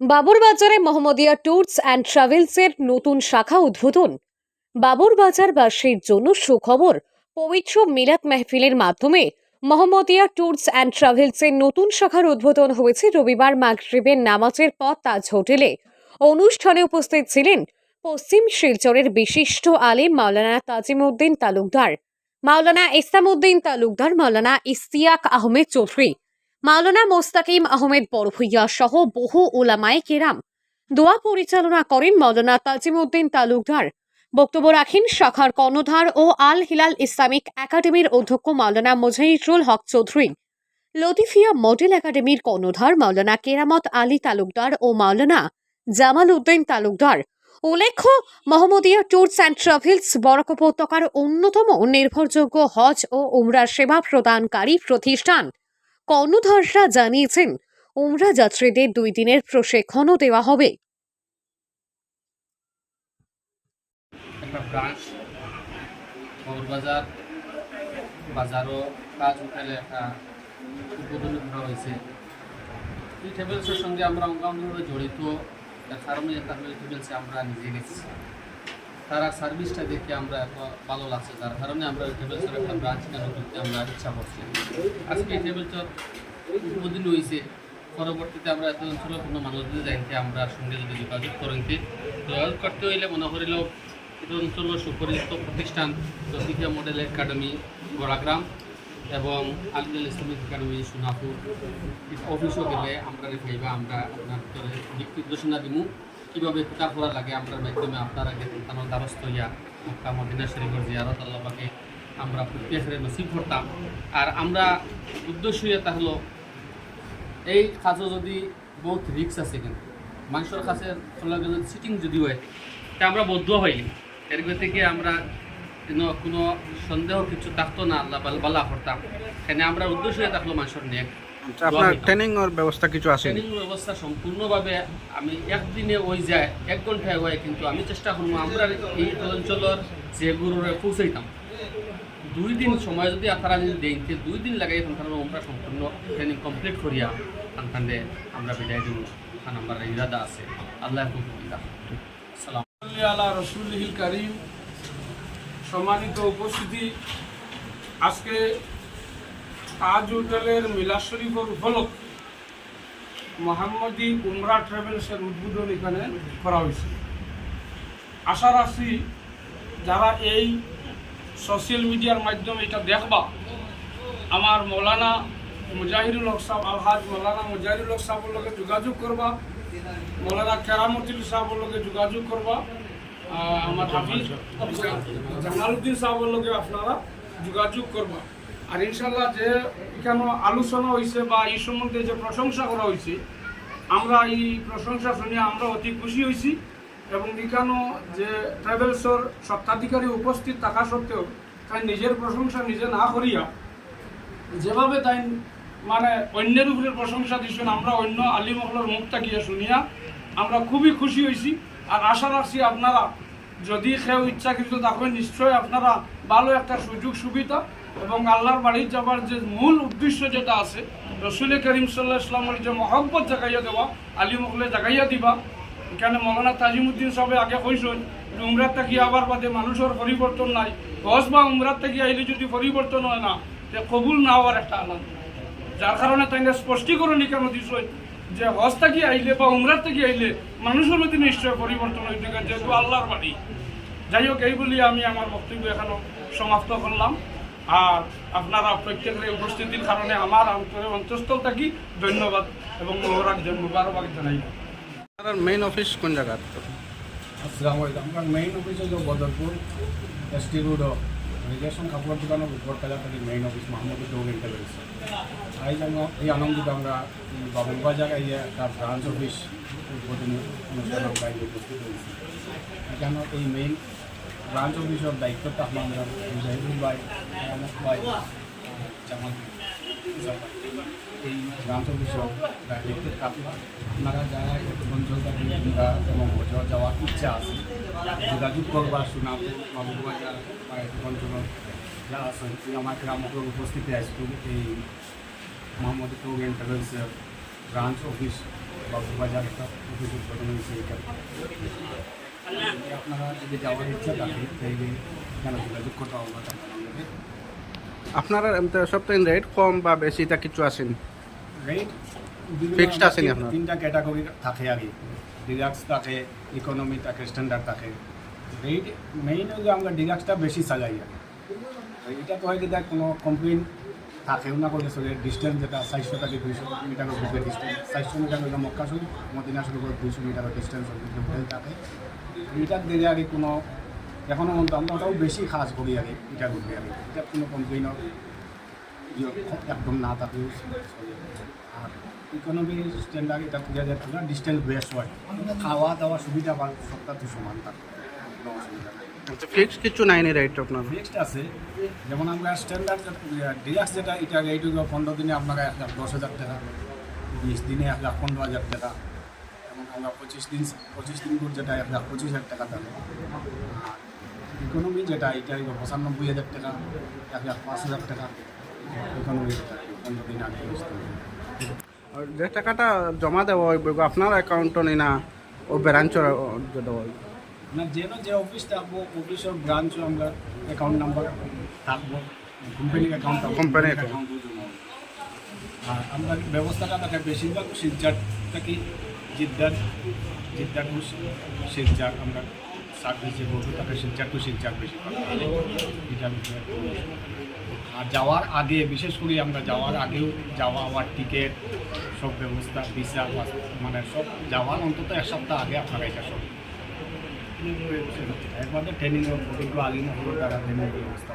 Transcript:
বাবুরবাজারে Mohammadia tours and ট্রাভেলসের নতুন শাখা উদ্বোধন। বাবুরবাজারবাসীর জন্য সুখবর, পবিত্র মিলাদ মেহফিলের মাধ্যমে মোহাম্মদিয়া ট্যুরস অ্যান্ড ট্রাভেলসের নতুন শাখার উদ্বোধন হয়েছে রবিবার মাগরিবের নামাজের পর তাজ হোটেলে। অনুষ্ঠানে উপস্থিত ছিলেন পশ্চিম শিলচরের বিশিষ্ট আলিম মাওলানা তাজিমউদ্দিন তালুকদার, মাওলানা ইসলামউদ্দিন তালুকদার, মাওলানা ইস্তিয়াক আহমেদ চৌধুরী। মাওলানা মোস্তাকিম আহমেদ বড়ভুইয়া সহ বহু ওলামায়ে কেরাম। দোয়া পরিচালনা করেন মাওলানা তাজিমউদ্দিন তালুকদার। বক্তব্য রাখেন শাখার কর্ণধার ও আল হিলাল ইসলামিক একাডেমির অধ্যক্ষ মাওলানা মুজাহিরুল হক চৌধুরী। লতিফিয়া মডেল একাডেমির কর্ণধার মাওলানা কেরামত আলী তালুকদার ও মাওলানা জামাল উদ্দিন তালুকদার। উল্লেখ্য, Mohammadia tours and travels Barak উপত্যকার অন্যতম নির্ভরযোগ্য হজ ও উমরা সেবা প্রদানকারী প্রতিষ্ঠান। কর্ণধাররা জানিয়েছেন, উমরা যাত্রীদের দুই দিনের প্রশিক্ষণও দেওয়া হবে। সঙ্গে আমরা জড়িত। তার কারণে একটা আমরা নিজে গেছি তারা সার্ভিসটা দেখে আমরা ভালো লাগছে, তার কারণে আমরা ওই ট্রাভেলসের একটা ব্রাঞ্চ কেন করতে আমরা ইচ্ছা করছি। আজকে এই ট্রাভেলসের উদ্বোধনী হয়েছে পরবর্তীতে আমরা এত অঞ্চলের কোনো মানুষদের জানতে আমরা সঙ্গে যদি যোগাযোগ করেনতে যোগাযোগ করতে হইলে মনে করিল এটা অঞ্চলের সুপরিচিত প্রতিষ্ঠান লতিফিয়া মডেল একাডেমি গোড়াগ্রাম এবং আলিদুল ইসলামিক একাডেমি, সোনাপুর। অফিসও গেলে আমরা পাইবা আমরা আপনার নির্দেশনা দিমু। কীভাবে কিতাব করা লাগে আমরা মাধ্যমে আপনারা গেছেন তার দ্বারস্থ হইয়া মক্কা, মদিনা শরীফের জিয়ারত আল্লাহকে আমরা প্রত্যেকের নসিব করতাম। আর আমরা উদ্দেশ্য ইয়ে হলো, এই কাজও যদি বহুত রিক্স আছে কিন্তু মানুষের কাছে সিটিং যদি হয়, তা আমরা বদ্ধ হইনি এর থেকে আমরা কোনো সন্দেহ কিছু থাকতো না, আল্লাহ বাল- করতাম। এখানে আমরা উদ্দেশ্য হয়ে থাকল মানুষের নেক। আপনার ট্রেনিং এর ব্যবস্থা কিছু আছে? ট্রেনিং ব্যবস্থা সম্পূর্ণভাবে আমি একদিনে ওই যায়, এক ঘন্টায় হয় কিন্তু আমি চেষ্টা করব আমরা এই অঞ্চলের যে গুরুরে পৌঁছাইতাম। দুই দিন সময় যদি আপনারা যদি দুই দিন লাগাই সন্তান আমরা সম্পূর্ণ ট্রেনিং কমপ্লিট করিয়া সন্তানরে আমরা বিদায় দিব। আমার ইরাদা আছে। আল্লাহ সালাম সাল্লি আলা রসুলহিল করিম। সম্মানিত উপস্থিতি। আজকে তাজ হোটেলের মিলাদ শরীফের উপলক্ষে মোহাম্মদী উমরা ট্রাভেলসের উদ্বোধন এখানে করা হয়েছে। আশা রাখছি যারা এই সোশ্যাল মিডিয়ার মাধ্যমে এটা দেখবা, আমার মৌলানা মুজাহিরুল হক সাহেব, আলহাজ মৌলানা মুজাহিরুল হক সাহেবের লগে যোগাযোগ করবা, মৌলানা কেরামতুল সাহেবের লগে যোগাযোগ করবা আমার হাফিজ সাহেবের লগে আপনারা যোগাযোগ করবা। আর ইনশাল্লাহ যে এখানে আলোচনা হয়েছে বা এই সম্বন্ধে যে প্রশংসা করা হয়েছে আমরা এই প্রশংসা শুনে আমরা অতি খুশি হয়েছি এবং এখানে যে ট্রাভেলসের সত্ত্বাধিকারী উপস্থিত থাকা সত্ত্বেও তাই নিজের প্রশংসা নিজে না করিয়া যেভাবে তাই মানে অন্যের উপরে প্রশংসা দিচ্ছেন আমরা অন্য আলিমহলের মুখ তাকিয়ে শুনিয়া আমরা খুবই খুশি হয়েছি আর আশা রাখছি আপনারা যদি কেউ ইচ্ছাকৃত থাকেন, নিশ্চয়ই আপনারা ভালো একটা সুযোগ সুবিধা এবং আল্লাহর বাড়ি যাবার যে মূল উদ্দেশ্য যেটা আছে রসুল করিম সাল্লাহ ইসলামের যে মহব্বত জাগাইয়া দেওয়া, আলী আলিমহলে জাগাইয়া দিবা, এখানে মৌলানা তাজিমুদ্দিন সাহেব আগে কইসন যে উমরাত থাকি আবার বাদে মানুষের পরিবর্তন নাই। হজ বা উমরাত থাকি আইলে যদি পরিবর্তন হয় না, তে কবুল না হওয়ার একটা আলাদা যার কারণে তাই স্পষ্টীকরণ কেন দিছই যে হজ থাকি আইলে বা উমরাত থাকি আইলে মানুষের মধ্যে নিশ্চয় পরিবর্তন গেছে যেহেতু আল্লাহর বাড়ি যাই হোক, এই বলি আমি আমার বক্তব্য এখানে সমাপ্ত করলাম। আর আপনারা প্রত্যেকের উপস্থিতির কারণে আমার অন্তরে অন্তঃস্থল থাকি। ধন্যবাদ এবং মোহরাক মুবারকবাদ জানাই। আপনার মেইন অফিস কোন জায়গার? আসসালামু আলাইকুম। আমার মেইন অফিস হলো Badarpur. S T road relation কাপড় দোকানের উপর তালাকাটি মেইন অফিস মোহাম্মদ ডোগ ইন্টারভিউস এই জন্য এই আনন্দিত আমরা বাবুবা জায়গায় একটা ব্রাঞ্চ অফিস উদ্বোধনী অনুষ্ঠান আমরা উপস্থিত হয়েছি। এখানে এই মেইন ব্রাঞ্চ অফিসের দায়িত্বটা আমরা মুজাহিদুল ভাই আহমদ ভাই, জামাল এই ব্রাঞ্চ অফিসের দায়িত্ব আপনারা। যারা অঞ্চল থেকে আমরা এবং হজর যাওয়ার ইচ্ছা আছে, যোগাযোগ করবা শোনাবো বাবুবাজার বা অঞ্চল যা আছেন আমার গ্রামকে উপস্থিতি আসব এই মোহাম্মদ টুগ ট্রাভেলসের ব্রাঞ্চ অফিস বাজার একটা অফিস উদ্বোধন হয়েছে, এটা। আপনারা যদি যাওয়ার ইচ্ছা থাকে তাইলে কেন যোগাযোগ করতে হবে আপনারা এমতে সপ্তাহে রেট কম বা বেশি তা কিছু আসেন? রেট Fixed আসেনি আপনার? তিনটা ক্যাটাগরি থাকে আগে। ডিলাক্স থাকে ইকোনমি থাকে স্ট্যান্ডার্ড থাকে। রেট মেইন হচ্ছে আমরা ডিলাক্সটা বেশি চালাই আগে। এটা তো হয় কি দেখ কোনো কমপ্লেন থাকেও না করে চলে ডিস্টেন্স যেটা, চারশো থেকে দুইশো মিটারের বুকে ডিস্টেন্স চারশো মিটার হইলে মক্কা শুরু, মদিনা শুরু করে দুইশো মিটারের ডিস্টেন্স থাকে এটার দিকে আগে কোনো এখনও পর্যন্ত আমরা ওটাও বেশি কাজ করি আগে, এটা করবে আগে। এটা কোনো কমপ্লেনও ইয়ে একদম না চলে। আর ইকোনমি স্ট্যান্ডার্ড এটা যাচ্ছে না ডিস্টেন্স বেস্ট হয়। খাওয়া দাওয়া সুবিধা সবটা তো সমান থাকে কোনো অসুবিধা নেই ফিক্স কিছু নাই নি রেট আপনার? নেক্সট আছে। যেমন আমরা স্ট্যান্ডার্ড ডিলাক্স যেটা এটা এইটুকু পনেরো দিনে আপনারা এক লাখ দশ হাজার টাকা বিশ দিনে এক লাখ পনেরো হাজার টাকা। এবং আমরা পঁচিশ দিন পঁচিশ দিন করে যেটা এক লাখ পঁচিশ হাজার টাকা থাকে ইকোনমি যেটা এটা পঁচানব্বই হাজার টাকা এক লাখ পাঁচ হাজার টাকা। ইকোনমি যেটা পনেরো দিন আগে যে টাকাটা জমা দেওয়া হইব আপনার অ্যাকাউন্টও নি না ও ব্রাঞ্চর দেওয়া হইব। না যেন যে অফিস থাকব অফিসের ব্রাঞ্চও আমরা অ্যাকাউন্ট নাম্বার থাকব কোম্পানির অ্যাকাউন্ট Company account. আর আমরা ব্যবস্থাটা থাকে বেশিরভাগ শিলচার থাকি জিদ্দার জিদ্দার টু শিলচার আমরা সার্ভিস যে বলব তাকে শিলচার টু শিলচার বেশি এটা বিষয়ে কোনো অসুবিধা নেই। আর যাওয়ার আগে বিশেষ করে আমরা যাওয়ার আগেও যাওয়া আওয়ার টিকিট সব ব্যবস্থা ভিসা মানে সব যাওয়ার অন্তত এক সপ্তাহ আগে আপনারা এটা সব একমাত্র ট্রেনিং অভিজ্ঞ আগে হলো তারা ট্রেনিং ব্যবস্থা